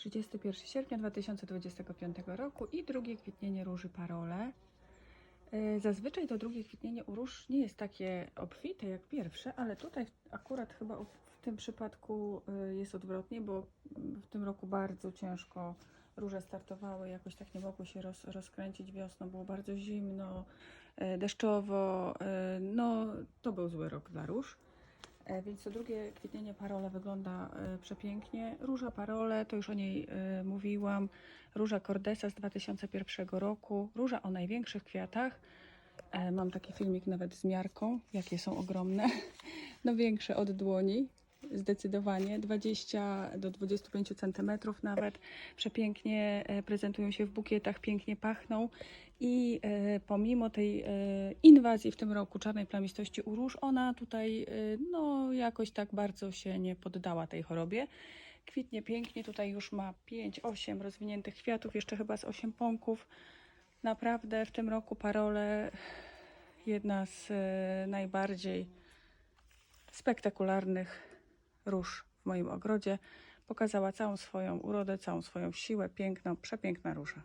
31 sierpnia 2025 roku i drugie kwitnienie róży Parole. E, Zazwyczaj to drugie kwitnienie u róż nie jest takie obfite jak pierwsze, ale tutaj akurat chyba w tym przypadku e, jest odwrotnie, bo w tym roku bardzo ciężko róże startowały, jakoś tak nie mogły się roz, rozkręcić wiosną, było bardzo zimno, e, deszczowo, no to był zły rok dla róż. E, Więc to drugie kwitnienie parole wygląda e, przepięknie. Róża parole, to już o niej e, mówiłam. Róża Cordesa z 2001 roku. Róża o największych kwiatach. Mam taki filmik nawet z miarką, jakie są ogromne. No większe od dłoni, zdecydowanie. 20 do 25 cm nawet. Przepięknie e, prezentują się w bukietach, pięknie pachną. I e, pomimo tej e, inwazji w tym roku czarnej plamistości u róż, ona tutaj no, jakoś tak bardzo się nie poddała tej chorobie. Kwitnie pięknie, tutaj już ma 5-8 rozwiniętych kwiatów, jeszcze chyba z 8 pąków. Naprawdę w tym roku parole jedna z najbardziej spektakularnych róż w moim ogrodzie. Pokazała całą swoją urodę, całą swoją siłę, piękną, przepiękna róża.